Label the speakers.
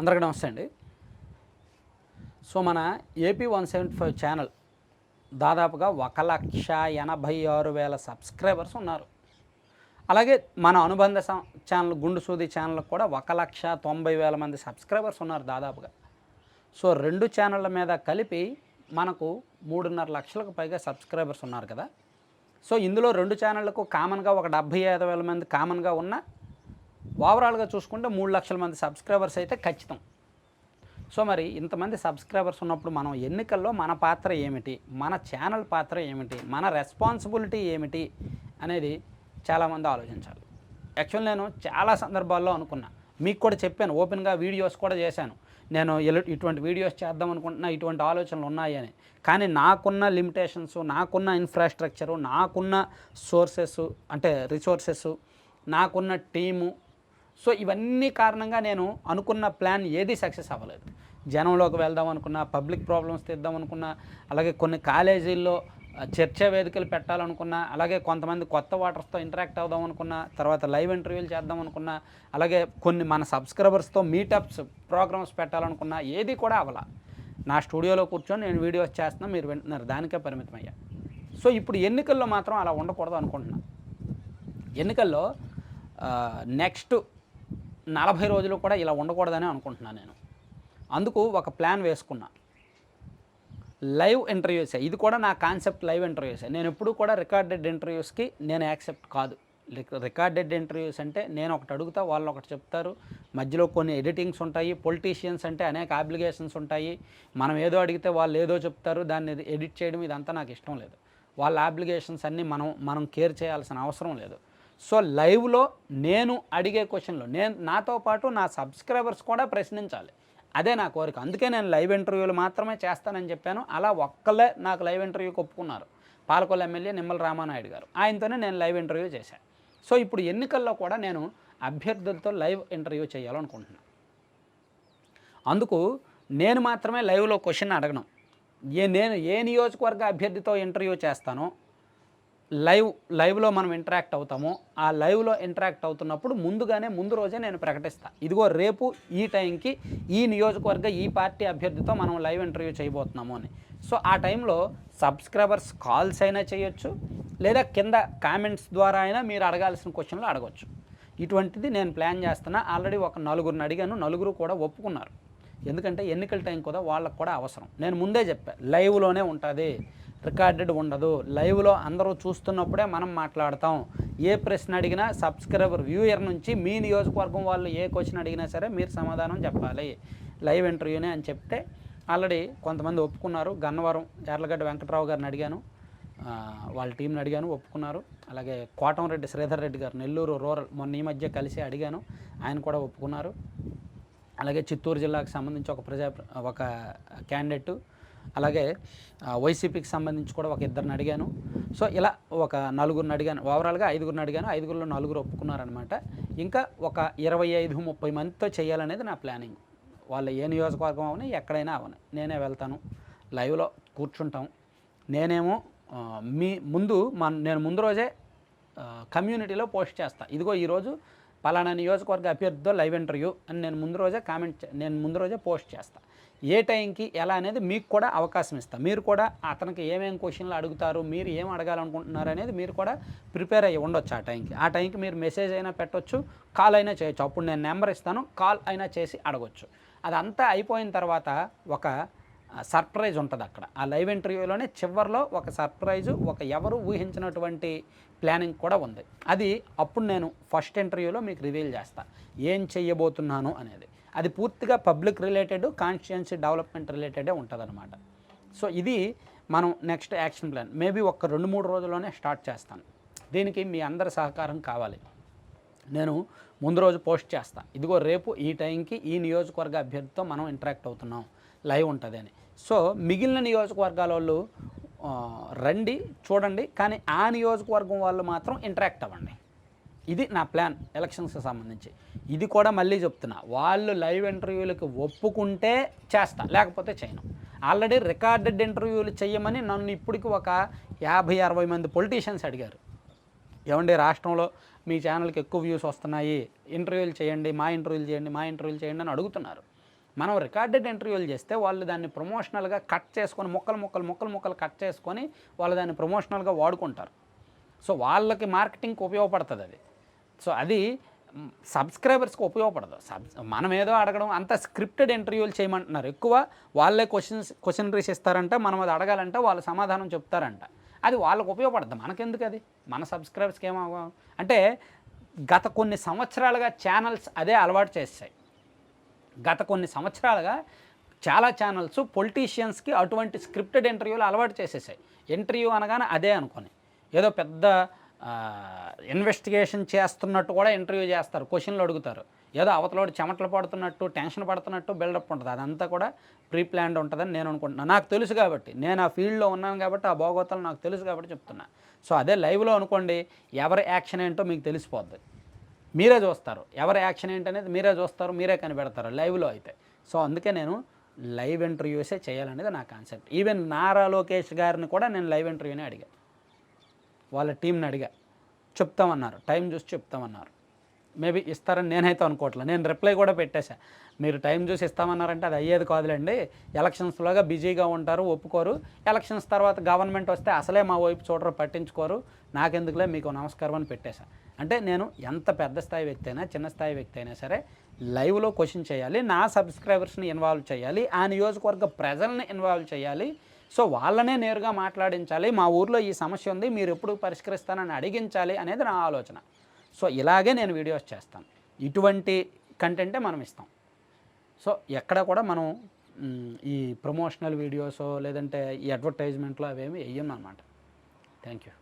Speaker 1: అందరికీ నమస్తే అండి. సో మన AP one seventy five channel దాదాపుగా ఒక లక్ష ఎనభై ఆరు వేల సబ్స్క్రైబర్స్ ఉన్నారు. అలాగే మన అనుబంధ ఛానల్ గుండు సూది ఛానల్ కూడా ఒక లక్ష తొంభై వేల మంది సబ్స్క్రైబర్స్ ఉన్నారు దాదాపుగా. సో రెండు ఛానళ్ళ మీద కలిపి మనకు మూడున్నర లక్షలకు పైగా సబ్స్క్రైబర్స్ ఉన్నారు కదా. సో ఇందులో రెండు ఛానళ్ళకు కామన్గా ఒక డెబ్భై ఐదు వేల మంది కామన్గా ఉన్న ఓవరాల్గా చూసుకుంటే మూడు లక్షల మంది సబ్స్క్రైబర్స్ అయితే ఖచ్చితం. సో మరి ఇంతమంది సబ్స్క్రైబర్స్ ఉన్నప్పుడు మనం ఎన్నికల్లో మన పాత్ర ఏమిటి? మన ఛానల్ పాత్ర ఏమిటి? మన రెస్పాన్సిబిలిటీ ఏమిటి? అనేది చాలామంది ఆలోచించాలి. యాక్చువల్ నేను చాలా సందర్భాల్లో అనుకున్నా. మీకు కూడా చెప్పాను ఓపెన్గా వీడియోస్ కూడా చేశాను. నేను ఇటువంటి వీడియోస్ చేద్దాం అనుకుంటున్నా ఇటువంటి ఆలోచనలు ఉన్నాయని కానీ నాకున్న లిమిటేషన్స్ నాకున్న ఇన్ఫ్రాస్ట్రక్చరు నాకున్న సోర్సెస్ అంటే రిసోర్సెస్ నాకున్న టీము సో ఇవన్నీ కారణంగా నేను అనుకున్న ప్లాన్ ఏది సక్సెస్ అవ్వలేదు. జనంలోకి వెళ్దాం అనుకున్నా పబ్లిక్ ప్రాబ్లమ్స్ తీద్దాం అనుకున్నా అలాగే కొన్ని కాలేజీల్లో చర్చా వేదికలు పెట్టాలనుకున్నా అలాగే కొంతమంది కొత్త వాటర్స్తో ఇంటరాక్ట్ అవుదాం అనుకున్నా తర్వాత లైవ్ ఇంటర్వ్యూలు చేద్దాం అనుకున్నా అలాగే కొన్ని మన సబ్స్క్రైబర్స్తో మీటప్స్ ప్రోగ్రామ్స్ పెట్టాలనుకున్నా ఏది కూడా అవ్వాల. నా స్టూడియోలో కూర్చొని నేను వీడియోస్ చేస్తున్నా మీరు వింటున్నారు దానికే పరిమితమయ్యా. సో ఇప్పుడు ఎన్నికల్లో మాత్రం అలా ఉండకూడదు అనుకుంటున్నా. ఎన్నికల్లో నెక్స్ట్ నలభై రోజులు కూడా ఇలా ఉండకూడదని అనుకుంటున్నాను నేను. అందుకు ఒక ప్లాన్ వేసుకున్నా. లైవ్ ఇంటర్వ్యూసే ఇది కూడా నా కాన్సెప్ట్ లైవ్ ఇంటర్వ్యూసే. నేను ఎప్పుడు కూడా రికార్డెడ్ ఇంటర్వ్యూస్కి నేను యాక్సెప్ట్ కాదు. రికార్డెడ్ ఇంటర్వ్యూస్ అంటే నేను ఒకటి అడుగుతా వాళ్ళు ఒకటి చెప్తారు. మధ్యలో కొన్ని ఎడిటింగ్స్ ఉంటాయి పొలిటీషియన్స్ అంటే అనేక అప్లికేషన్స్ ఉంటాయి. మనం ఏదో అడిగితే వాళ్ళు ఏదో చెప్తారు దాన్ని ఎడిట్ చేయడం ఇదంతా నాకు ఇష్టం లేదు. వాళ్ళ అప్లికేషన్స్ అన్నీ మనం మనం కేర్ చేయాల్సిన అవసరం లేదు. సో లైవ్లో నేను అడిగే క్వశ్చన్లు నేను నాతో పాటు నా సబ్స్క్రైబర్స్ కూడా ప్రశ్నించాలి. అదే నా కోరిక. అందుకే నేను లైవ్ ఇంటర్వ్యూలు మాత్రమే చేస్తానని చెప్పాను. అలా ఒక్కలే నాకు లైవ్ ఇంటర్వ్యూకి ఒప్పుకున్నారు. పాలకొల్లు ఎమ్మెల్యే నిమ్మల రామానాయుడు గారు. ఆయనతోనే నేను లైవ్ ఇంటర్వ్యూ చేశాను సో ఇప్పుడు ఎన్నికల్లో కూడా నేను అభ్యర్థులతో లైవ్ ఇంటర్వ్యూ చేయాలనుకుంటున్నాను అందుకు నేను మాత్రమే లైవ్లో క్వశ్చన్ అడగను. ఏ నేను ఏ నియోజకవర్గ అభ్యర్థితో ఇంటర్వ్యూ చేస్తానో లైవ్ లైవ్లో మనం ఇంటరాక్ట్ అవుతామో. ఆ లైవ్లో ఇంటరాక్ట్ అవుతున్నప్పుడు ముందుగానే ముందు రోజే నేను ప్రకటిస్తాను ఇదిగో రేపు ఈ టైంకి ఈ నియోజకవర్గ ఈ పార్టీ అభ్యర్థితో మనం లైవ్ ఇంటర్వ్యూ చేయబోతున్నాము అని. సో ఆ టైంలో సబ్స్క్రైబర్స్ కాల్స్ అయినా చేయొచ్చు. లేదా కింద కామెంట్స్ ద్వారా అయినా మీరు అడగాల్సిన క్వశ్చన్లు అడగవచ్చు ఇటువంటిది నేను ప్లాన్ చేస్తున్నా. ఆల్రెడీ ఒక నలుగురిని అడిగాను. నలుగురు కూడా ఒప్పుకున్నారు. ఎందుకంటే ఎన్నికల టైం కూడా వాళ్ళకు కూడా అవసరం. నేను ముందే చెప్పాను లైవ్లోనే ఉంటుంది. రికార్డెడ్ ఉండదు. లైవ్లో అందరూ చూస్తున్నప్పుడే మనం మాట్లాడతాం. ఏ ప్రశ్న అడిగినా సబ్స్క్రైబర్ వ్యూయర్ నుంచి మీ నియోజకవర్గం వాళ్ళు ఏ క్వశ్చన్ అడిగినా సరే మీరు సమాధానం చెప్పాలి. లైవ్ ఇంటర్వ్యూనే అని చెప్తే ఆల్రెడీ కొంతమంది ఒప్పుకున్నారు. గన్నవరం ఎర్లగడ్డ వెంకట్రావు గారిని అడిగాను. వాళ్ళ టీంని అడిగాను ఒప్పుకున్నారు. అలాగే కోటంరెడ్డి శ్రీధర్ రెడ్డి గారు నెల్లూరు రూరల్ మొన్న ఈ మధ్య కలిసి అడిగాను. ఆయన కూడా ఒప్పుకున్నారు. అలాగే చిత్తూరు జిల్లాకు సంబంధించి ఒక ప్రజా ఒక క్యాండిడేట్ అలాగే వైసీపీకి సంబంధించి కూడా ఒక ఇద్దరిని అడిగాను. సో ఇలా ఒక నలుగురిని అడిగాను. ఓవరాల్గా ఐదుగురిని అడిగాను. ఐదుగురిలో నలుగురు ఒప్పుకున్నారనమాట ఇంకా ఒక ఇరవై ఐదు ముప్పై మందితో చేయాలనేది నా ప్లానింగ్. వాళ్ళు ఏ నియోజకవర్గం అవని ఎక్కడైనా అవని. నేనే వెళ్తాను. లైవ్లో కూర్చుంటాం. నేనేమో మీ ముందు మన నేను ముందు రోజే కమ్యూనిటీలో పోస్ట్ చేస్తా. ఇదిగో ఈరోజు పలానా నియోజకవర్గ అభ్యర్థితో లైవ్ ఇంటర్వ్యూ అని నేను ముందు రోజే కామెంట్ చే- నేను ముందు రోజే పోస్ట్ చేస్తా. ఏ టైంకి ఎలా అనేది మీకు కూడా అవకాశం ఇస్తాను మీరు కూడా అతనికి ఏమేమి క్వశ్చన్లు అడుగుతారు మీరు ఏం అడగాలనుకుంటున్నారు అనేది మీరు కూడా ప్రిపేర్ అయ్యి ఉండొచ్చు ఆ టైంకి. ఆ టైంకి మీరు మెసేజ్ అయినా పెట్టొచ్చు కాల్ అయినా చేయొచ్చు. అప్పుడు నేను నెంబర్ ఇస్తాను కాల్ అయినా చేసి అడగొచ్చు. అదంతా అయిపోయిన తర్వాత ఒక సర్ప్రైజ్ ఉంటుంది అక్కడ. ఆ లైవ్ ఇంటర్వ్యూలోనే చివరిలో ఒక సర్ప్రైజు ఒక ఎవరు ఊహించినటువంటి ప్లానింగ్ కూడా ఉంది. అది అప్పుడు నేను ఫస్ట్ ఇంటర్వ్యూలో మీకు రివీల్ చేస్తాను ఏం చెయ్యబోతున్నాను అనేది. అది పూర్తిగా పబ్లిక్ రిలేటెడ్ కాన్స్టిట్యున్సీ డెవలప్మెంట్ రిలేటెడే ఉంటుంది సో ఇది మనం నెక్స్ట్ యాక్షన్ ప్లాన్. మేబీ ఒక రెండు మూడు రోజుల్లోనే స్టార్ట్ చేస్తాను. దీనికి మీ అందరి సహకారం కావాలి. నేను ముందు రోజు పోస్ట్ చేస్తాను ఇదిగో రేపు ఈ టైంకి ఈ నియోజకవర్గ అభ్యర్థితో మనం ఇంటరాక్ట్ అవుతున్నాం. లైవ్ ఉంటుంది అని. సో మిగిలిన నియోజకవర్గాల వాళ్ళు రండి చూడండి కానీ ఆ నియోజకవర్గం వాళ్ళు మాత్రం ఇంటరాక్ట్ అవ్వండి. ఇది నా ప్లాన్ ఎలక్షన్స్కి సంబంధించి. ఇది కూడా మళ్ళీ చెప్తున్నా వాళ్ళు లైవ్ ఇంటర్వ్యూలకు ఒప్పుకుంటే చేస్తా లేకపోతే చేయను. ఆల్రెడీ రికార్డెడ్ ఇంటర్వ్యూలు చేయమని నన్ను ఇప్పటికి ఒక యాభై అరవై మంది పొలిటీషియన్స్ అడిగారు. ఏమండి రాష్ట్రంలో మీ ఛానల్కి ఎక్కువ వ్యూస్ వస్తున్నాయి ఇంటర్వ్యూలు చేయండి మా ఇంటర్వ్యూలు చేయండి మా ఇంటర్వ్యూలు చేయండి అని అడుగుతున్నారు. మనం రికార్డెడ్ ఇంటర్వ్యూలు చేస్తే వాళ్ళు దాన్ని ప్రమోషనల్గా కట్ చేసుకొని ముక్కలు ముక్కలు ముక్కలు ముక్కలు కట్ చేసుకొని వాళ్ళు దాన్ని ప్రమోషనల్గా వాడుకుంటారు. సో వాళ్ళకి మార్కెటింగ్కి ఉపయోగపడుతుంది అది. సో అది సబ్స్క్రైబర్స్కి ఉపయోగపడదు. సబ్ మనం ఏదో అడగడం అంత స్క్రిప్టెడ్ ఇంటర్వ్యూలు చేయమంటున్నారు. ఎక్కువ వాళ్ళే క్వశ్చన్స్ క్వశ్చనరీస్ ఇస్తారంట మనం అది అడగాలంటే వాళ్ళు సమాధానం చెప్తారంట. అది వాళ్ళకు ఉపయోగపడదు. మనకెందుకు అది? మన సబ్స్క్రైబర్స్కి ఏమవు అంటే గత కొన్ని సంవత్సరాలుగా ఛానల్స్ అదే అలవాటు చేస్తాయి గత కొన్ని సంవత్సరాలుగా చాలా ఛానల్స్ పొలిటీషియన్స్కి అటువంటి స్క్రిప్టెడ్ ఇంటర్వ్యూలు అలవాటు చేసేసాయి. ఇంటర్వ్యూ అనగానే అదే అనుకుని. ఏదో పెద్ద ఇన్వెస్టిగేషన్ చేస్తున్నట్టు కూడా ఇంటర్వ్యూ చేస్తారు. క్వశ్చన్లు అడుగుతారు. ఏదో అవతలోడు చెమటలు పడుతున్నట్టు టెన్షన్ పడుతున్నట్టు బిల్డప్ ఉంటుంది. అదంతా కూడా ప్రీ ప్లాన్డ్ ఉంటుందని నేను అనుకుంటున్నాను నాకు తెలుసు కాబట్టి నేను ఆ ఫీల్డ్లో ఉన్నాను కాబట్టి ఆ భోగోతాలు నాకు తెలుసు కాబట్టి చెప్తున్నా. సో అదే లైవ్లో అనుకోండి ఎవరి యాక్షన్ ఏంటో మీకు తెలిసిపోద్ది. మీరే చూస్తారు. ఎవరి యాక్షన్ ఏంటనేది మీరే చూస్తారు మీరే కనిపెడతారు లైవ్లో అయితే. సో అందుకే నేను లైవ్ ఇంటర్వ్యూసే చేయాలనేది నా కాన్సెప్ట్. ఈవెన్ నారా లోకేష్ గారిని కూడా నేను లైవ్ ఇంటర్వ్యూనే అడిగా. వాళ్ళ టీంని అడిగా. చెప్తామన్నారు. టైం చూసి చెప్తామన్నారు. మేబీ ఇస్తారని నేనైతే అనుకోవట్లేదు. నేను రిప్లై కూడా పెట్టేశా. మీరు టైం చూసి ఇస్తామన్నారంటే అది అయ్యేది కాదులేండి. ఎలక్షన్స్లోగా బిజీగా ఉంటారు ఒప్పుకోరు. ఎలక్షన్స్ తర్వాత గవర్నమెంట్ వస్తే అసలే మా వైపు చూడరు పట్టించుకోరు. నాకెందుకులే మీకు నమస్కారం అని పెట్టేశా. అంటే నేను ఎంత పెద్ద స్థాయి వ్యక్తి అయినా చిన్న స్థాయి వ్యక్తి అయినా సరే లైవ్లో క్వశ్చన్ చేయాలి నా సబ్స్క్రైబర్స్ని ఇన్వాల్వ్ చేయాలి ఆ నియోజకవర్గ ప్రజల్ని ఇన్వాల్వ్ చేయాలి. సో వాళ్ళనే నేరుగా మాట్లాడించాలి. మా ఊర్లో ఈ సమస్య ఉంది మీరు ఎప్పుడు పరిష్కరిస్తానని అడిగించాలి అనేది నా ఆలోచన. సో ఇలాగే నేను వీడియోస్ చేస్తాను. ఇటువంటి కంటెంటే మనం ఇస్తాం. సో ఎక్కడ కూడా మనం ఈ ప్రమోషనల్ వీడియోసో లేదంటే ఈ అడ్వర్టైజ్మెంట్లో అవేమి వేయం అనమాట థ్యాంక్ యూ.